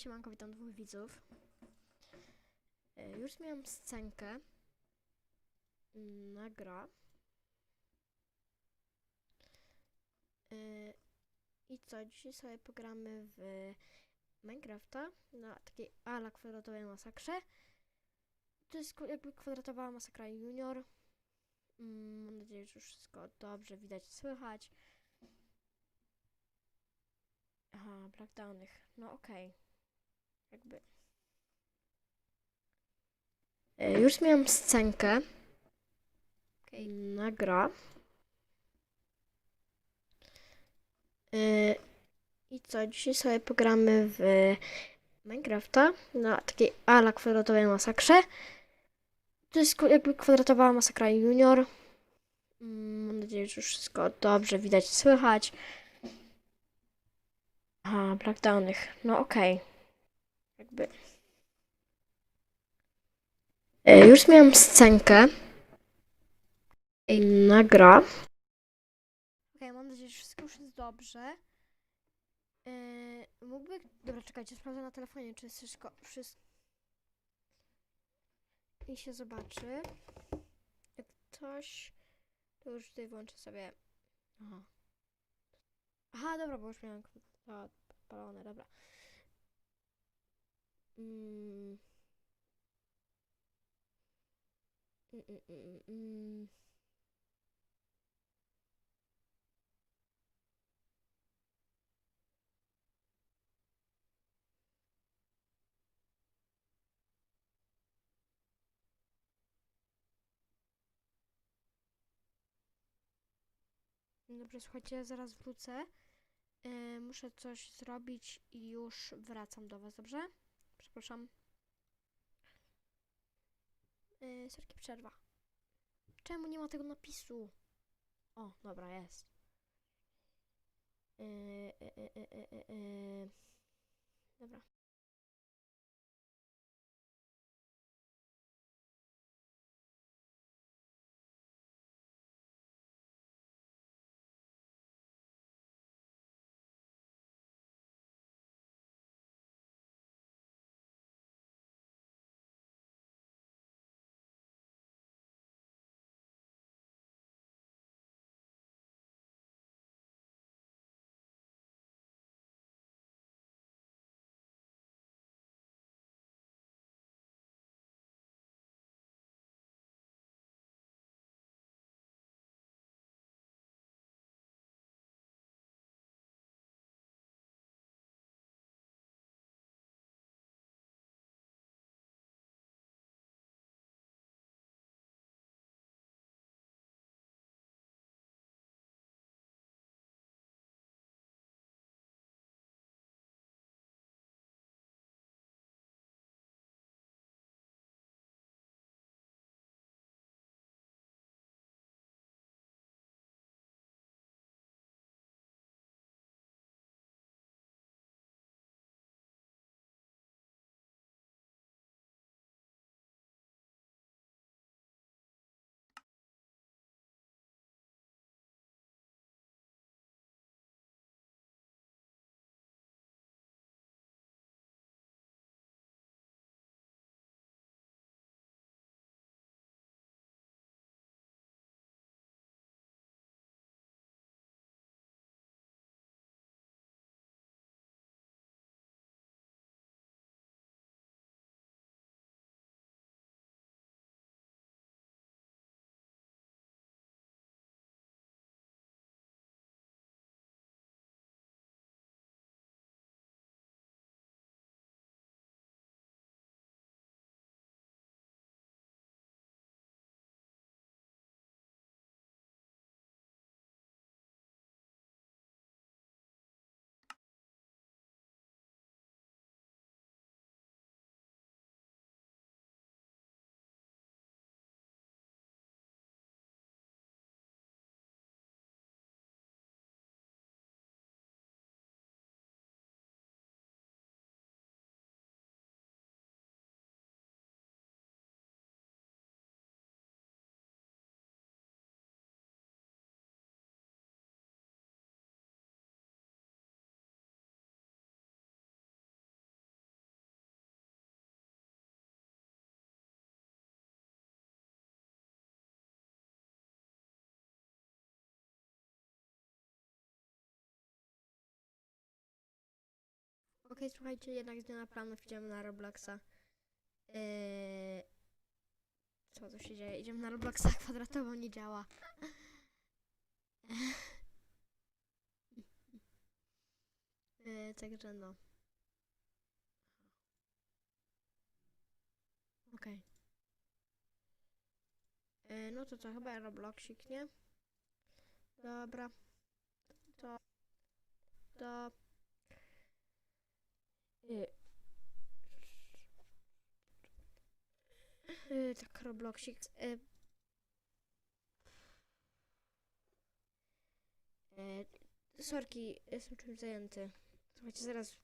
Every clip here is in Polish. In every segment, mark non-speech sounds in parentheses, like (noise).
Siemanko, witam dwóch widzów. E, Już miałam scenkę mm, na gra. E, I co, dzisiaj sobie pogramy w Minecrafta na takiej ala kwadratowej masakrze. To jest jakby kwadratowa masakra junior. Mm, Mam nadzieję, że już wszystko dobrze widać, słychać. Aha, brak danych. No okej. Jakby. E, Już miałam scenkę na gra. E, I co, dzisiaj sobie pogramy w Minecrafta na takiej ala kwadratowej masakrze. To jest jakby kwadratowa masakra junior. Mm, Mam nadzieję, że już wszystko dobrze widać, słychać. Aha, brak danych. No okej. Jakby. E, Już miałam scenkę na gra. Okej, mam nadzieję, że wszystko już jest dobrze. E, mógłby... Dobra, czekajcie, sprawdzę na telefonie, czy jest wszystko... wszystko... I się zobaczy. Jak coś... To już tutaj włączę sobie... Aha. Aha, dobra, bo już miałam to podpalone, dobra. Mm. Mm, mm, mm, mm. Dobrze, słuchajcie, ja zaraz wrócę. Yy, muszę coś zrobić i już wracam do Was, dobrze? Przepraszam. Yy, Sorki, przerwa. Czemu nie ma tego napisu? O, dobra, jest. Yy, yy, yy, yy, yy. Dobra. Okej, słuchajcie, jednak zmiana planów, idziemy na Robloxa. Yy... Co tu się dzieje? Idziemy na Robloxa, (laughs) kwadratowo nie działa. (laughs) Yy, także no. Okej. Yy, no to co, chyba Robloxik, nie? Dobra. To... To... Yy. Tak, Robloxik. Yy. Yy, sorki, jestem czymś zajęty. Słuchajcie, zaraz...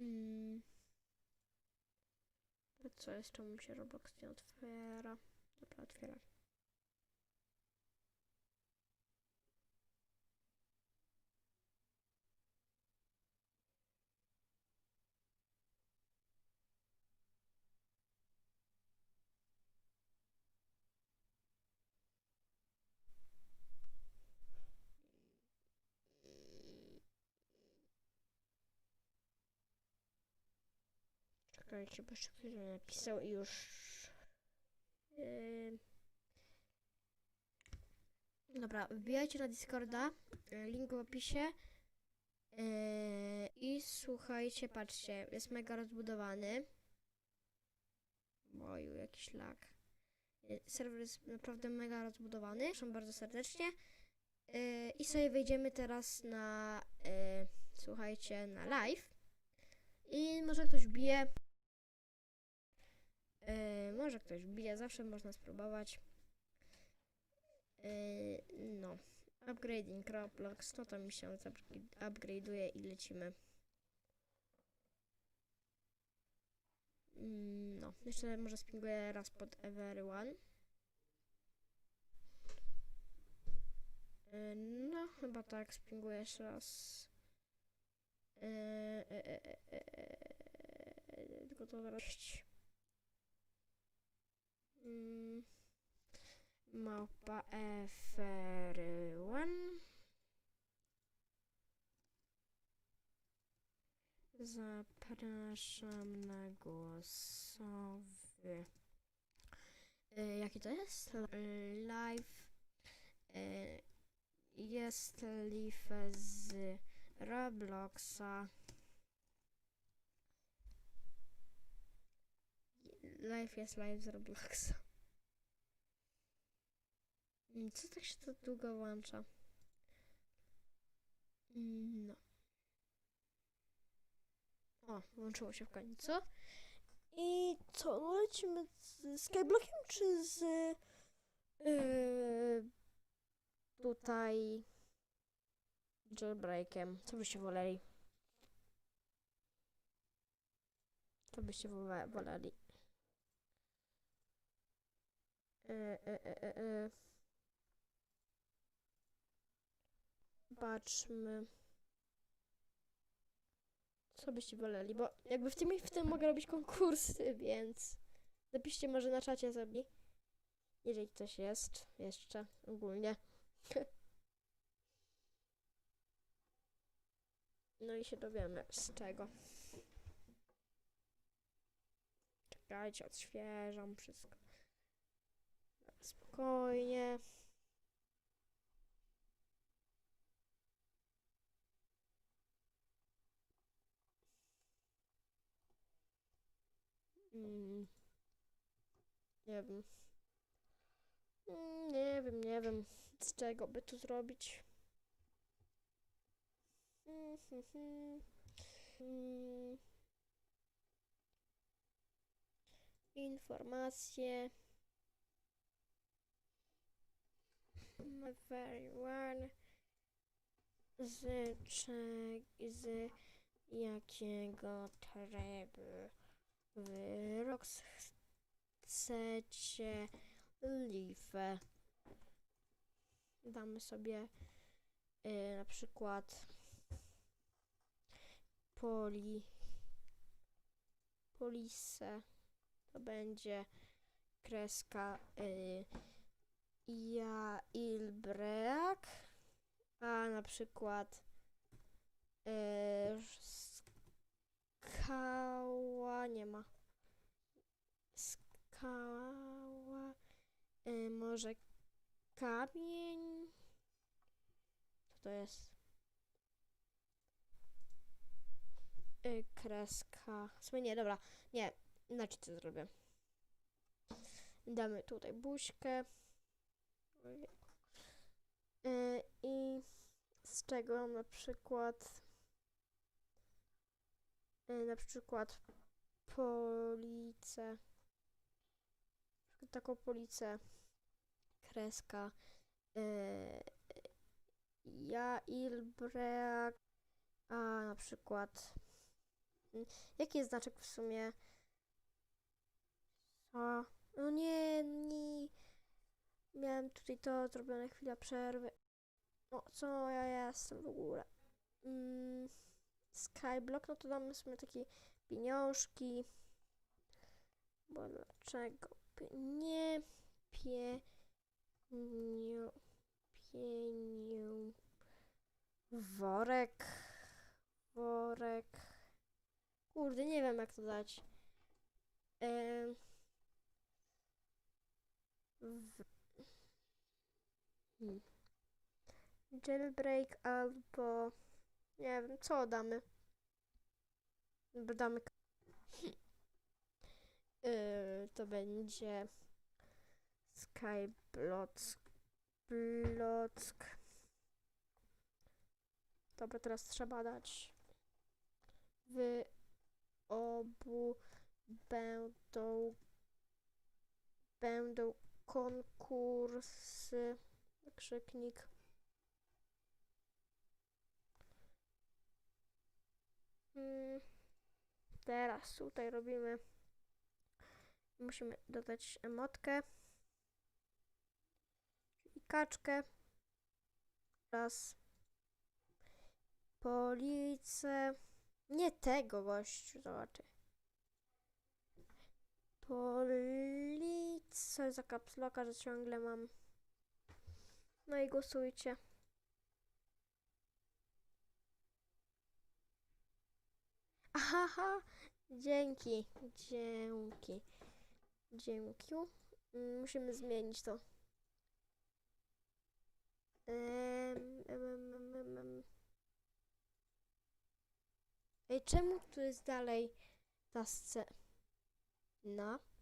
Mm. Co jest? Czemu się Roblox nie otwiera? Dobra, otwiera. Czekajcie, bo mi napisał i już... Yy... Dobra, wbijajcie na Discorda, yy, link w opisie. Yy, I słuchajcie, patrzcie, jest mega rozbudowany. Boju, jakiś lag. Yy, serwer jest naprawdę mega rozbudowany. Proszę bardzo serdecznie. Yy, I sobie wejdziemy teraz na, yy, słuchajcie, na live. I może ktoś bije. Yy, może ktoś bije, zawsze można spróbować. Yy, no. Upgrading Roblox, no to mi się upgra- upgrade'uje i lecimy. Mm, No, jeszcze może spinguję raz pod everyone. Yy, No, chyba tak, spinguję jeszcze raz. Yy, Tylko to zaraz... Mm, Małpa everyone. Zapraszam na głosowy. Y, jaki to jest? Live. Y, jest live z Robloxa. Live jest live z Robloxa. Mm, Co tak się to długo włącza? Mm, No. O, włączyło się w końcu. I co, no lecimy z Skyblockiem czy z yy, tutaj jailbreakiem? Co byście woleli? Co byście woleli? Yy, yy, yy. Patrzmy. Co byście woleli? Bo jakby w tym w tym mogę robić konkursy, więc napiszcie może na czacie sobie. Jeżeli coś jest jeszcze ogólnie. No i się dowiemy z czego. Czekajcie, odświeżam wszystko. Spokojnie. Mm. Nie wiem. Mm, Nie wiem, nie wiem, z czego by tu zrobić. Mm. Informacje. Everyone. Z, z jakiego trybu wyrok chcecie. Damy sobie y, na przykład poli polisę. To będzie kreska y, ja ilbreak, a na przykład Yy, skała nie ma. Skała. Yy, może kamień. Co to jest? Yy, kreska. W sumie nie, dobra. Nie, inaczej to zrobię. Damy tutaj buźkę. Yy, I z czego na przykład yy, na przykład policę taką policę kreska yy, ja ilbreak a na przykład jaki jest znaczek w sumie? Co no nie nie miałem tutaj to zrobione chwila przerwy o, co ja jestem w ogóle? Mm, Skyblock, no to damy sobie takie pieniążki. Bo dlaczego by nie? Pieniu. Worek, worek. Kurde, nie wiem jak to dać. Hmm jailbreak albo nie wiem, co damy. Damy yy, (laughs) to będzie Skyblock Block. Dobra, teraz trzeba dać. W obu będą będą konkursy krzyknik Mm, Teraz tutaj robimy. Musimy dodać emotkę. I kaczkę. Raz. Policę. Nie tego gościu, zobaczy. Policę za kapsloka, że ciągle mam. No i głosujcie. Aha, dzięki, dzięki, dzięki. Mm, Musimy zmienić to. Em. Ej, czemu tu jest dalej ta scena?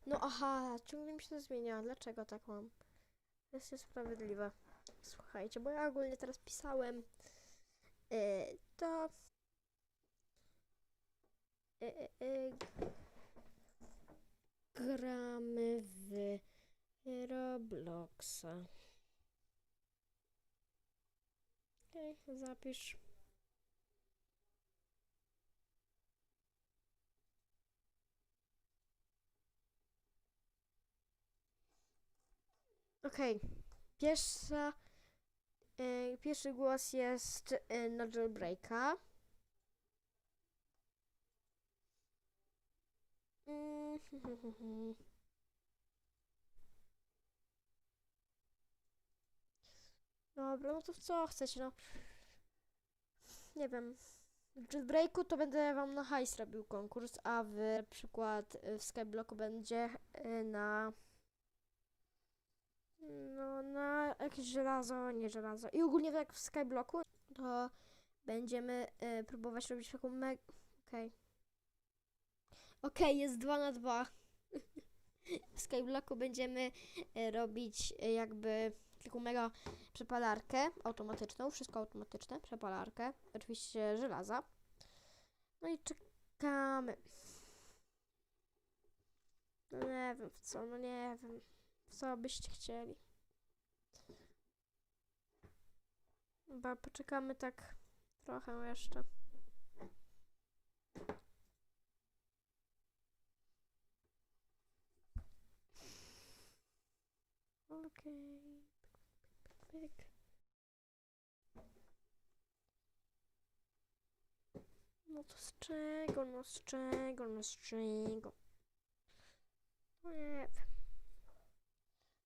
No aha, ciągle mi się to zmienia. Dlaczego tak mam? To jest niesprawiedliwe. Słuchajcie, bo ja ogólnie teraz pisałem e, to e, e, gramy w Robloxa. Okej, zapisz. Okej, pierwsza, e, pierwszy głos jest e, na jailbreaka. Mm, (laughs) Dobra, no to w co chcecie, no. Nie wiem. W jailbreaku to będę wam na hajs robił konkurs, a w przykład y, w Skyblocku będzie na no na jakieś żelazo, nie żelazo. I ogólnie tak w Skyblocku to będziemy y, próbować robić taką meg... Okej. Okej, jest 2 na 2. (laughs) w Skyblocku będziemy y, robić y, jakby taką mega przepalarkę automatyczną, wszystko automatyczne, przepalarkę, oczywiście żelaza. No i czekamy. No nie wiem w co, no nie wiem. Co byście chcieli. Chyba poczekamy tak trochę jeszcze. Okej. Pyk. No to z czego, no z czego, no z czego? No nie wiem.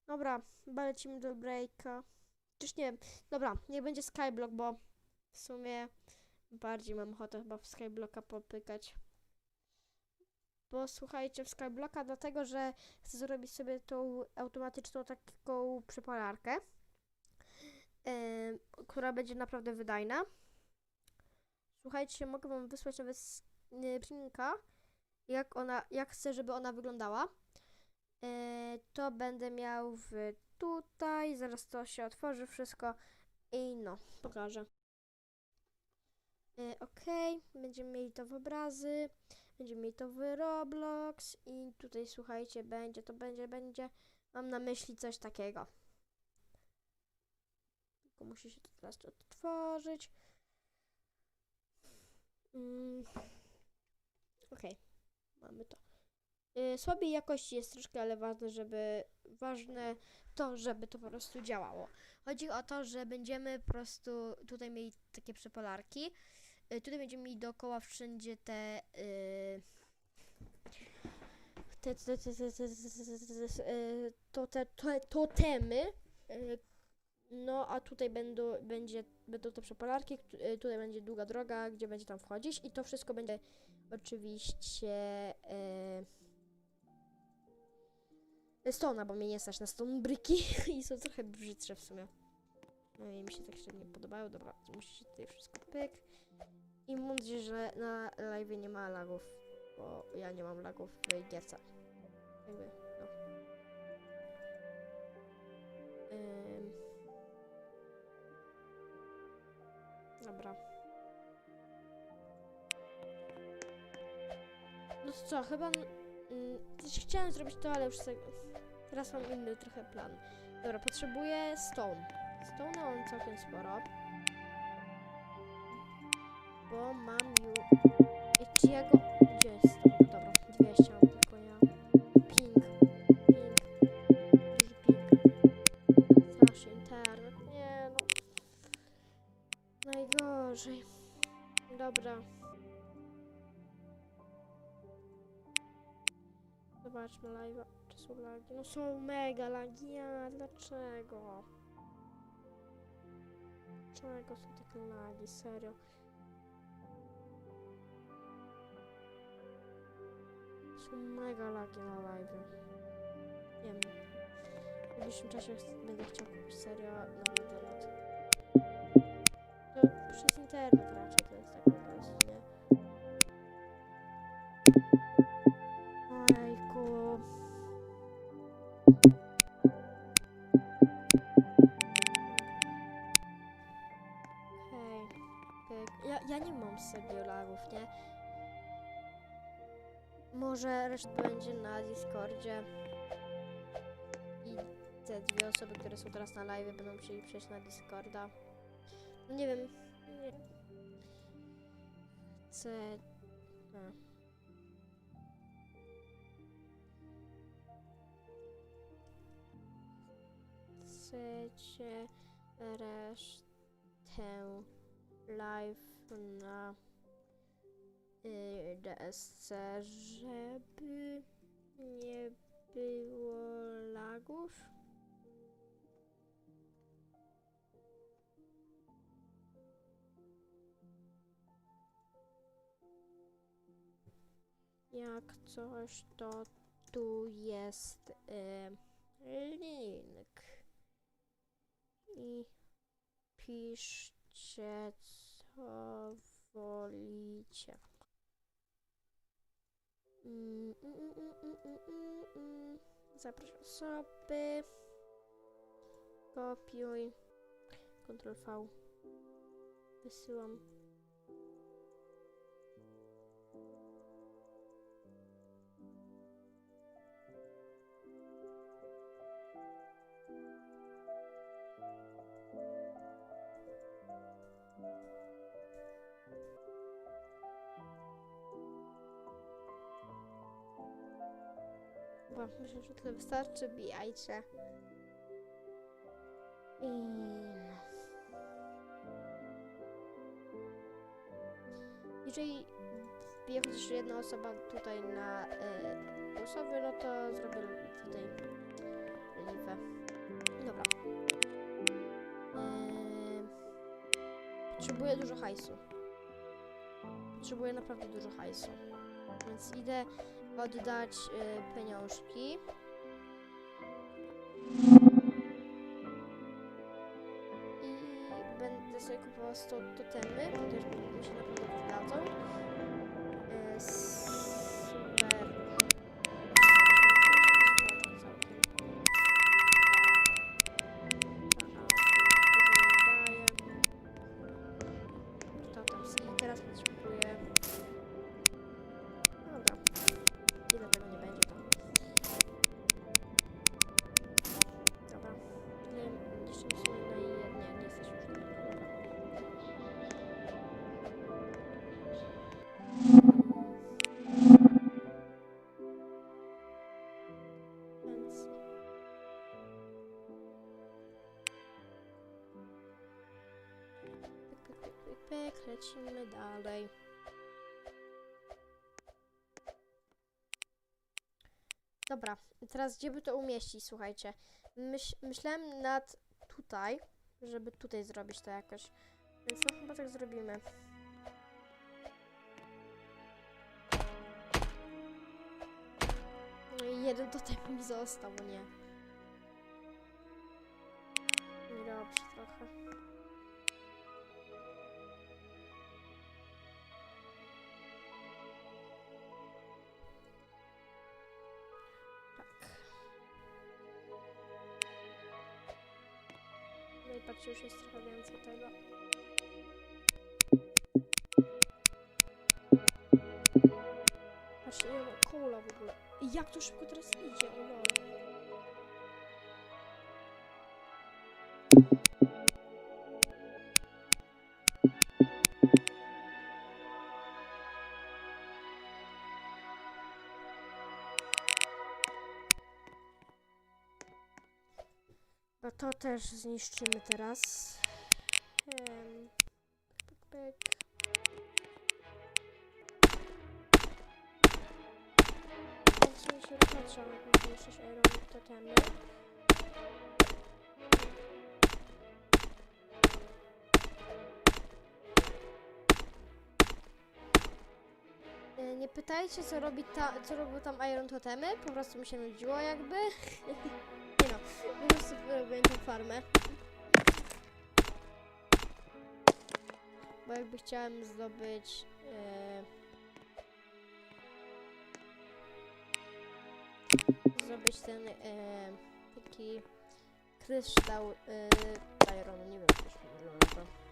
Dobra, lecimy do breaka. Czyż nie. Dobra, niech będzie Skyblock, bo w sumie bardziej mam ochotę chyba w Skyblocka popykać. Bo słuchajcie, w Skyblocka dlatego, że chcę zrobić sobie tą automatyczną taką przepalarkę, em, która będzie naprawdę wydajna. Słuchajcie, mogę wam wysłać nawet nie, filmika, jak ona, jak chcę, żeby ona wyglądała. E, to będę miał w tutaj, zaraz to się otworzy wszystko i no, pokażę. E, Okej, będziemy mieli to w obrazy, będziemy mieli to w Roblox i tutaj słuchajcie, będzie, to będzie, będzie, mam na myśli coś takiego. Tylko musi się to teraz odtworzyć. Mm. Okej, mamy to słabej jakości jest troszkę, ale ważne, żeby ważne to, żeby to po prostu działało. Chodzi o to, że będziemy po prostu tutaj mieli takie przepolarki. Tutaj będziemy mieli dookoła wszędzie te te, te, te, te, te, to, te, te. No, a tutaj będą, będzie, będą te przepolarki. tutaj będzie długa droga, gdzie będzie tam wchodzić i to wszystko będzie oczywiście stona, bo mnie nie stać na stone briki (laughs) i są trochę brzydsze w sumie. No i mi się tak średnio podobają. Dobra, musi się tutaj wszystko pyk. I mam że na live nie ma lagów, bo ja nie mam lagów w gierce. Jakby, no. Ym. Dobra. No to co, chyba... Mm, chciałem zrobić to, ale już se, teraz mam inny trochę plan. Dobra, potrzebuję stone. Stone mam całkiem sporo. Bo mam już... Czy ja go... Gdzie jest stone? Dobra, 200 mam tylko ja. Ping. Ping. Duży ping. Strasz internet. Nie no. Najgorzej. Dobra. Zobaczmy live. Są lagi? No są mega lagi. Ja, dlaczego? Dlaczego są takie lagi? Serio. Są mega lagi na live. Wiem. W najbliższym czasie będę chciał kupić serio nowy internet. To przez internet raczej to jest tak po prostu, nie? 800 dolarów, nie? Może reszta będzie na Discordzie. I te dwie osoby, które są teraz na live, będą musieli przejść na Discorda. No nie wiem. Nie. C. A. chcecie resztę live na y, DSC, żeby nie było lagów? Jak coś, to tu jest y, link. I piszcie, powolicie. Mm, mm, mm, Zapraszam osoby. Kopiuj. Ctrl V. Wysyłam Chyba myślę, że tyle wystarczy. Bijajcie. I. Jeżeli wbije chociaż jedna osoba tutaj na y, głosowy, no to zrobię tutaj live. Dobra. Ym, potrzebuję dużo hajsu. potrzebuję naprawdę dużo hajsu. Więc idę oddać y, pieniążki. I będę sobie kupował 100 totemy, chociaż mi się naprawdę przydadzą. Y, lecimy dalej. Dobra, teraz gdzie by to umieścić, słuchajcie. Myśl, myślałem nad tutaj, żeby tutaj zrobić to jakoś. Więc no chyba tak zrobimy. No jeden totem mi został, nie. Niedobrze trochę. No patrzcie, już jest trochę więcej tego. Patrzcie, ile ma kola w ogóle. Jak to szybko teraz idzie, o lol. No to też zniszczymy teraz. Em, pyk, pyk. W sumie się patrzę, jak zniszczyć Iron Totemy. E, Nie pytajcie, co robi ta, co robią tam Iron Totemy, po prostu mi się nudziło jakby. (laughs) prostu robiłem farmę. Bo jakby chciałem zdobyć... E, zdobyć ten e, taki kryształ e, Ironu, nie wiem, jak się wygląda to.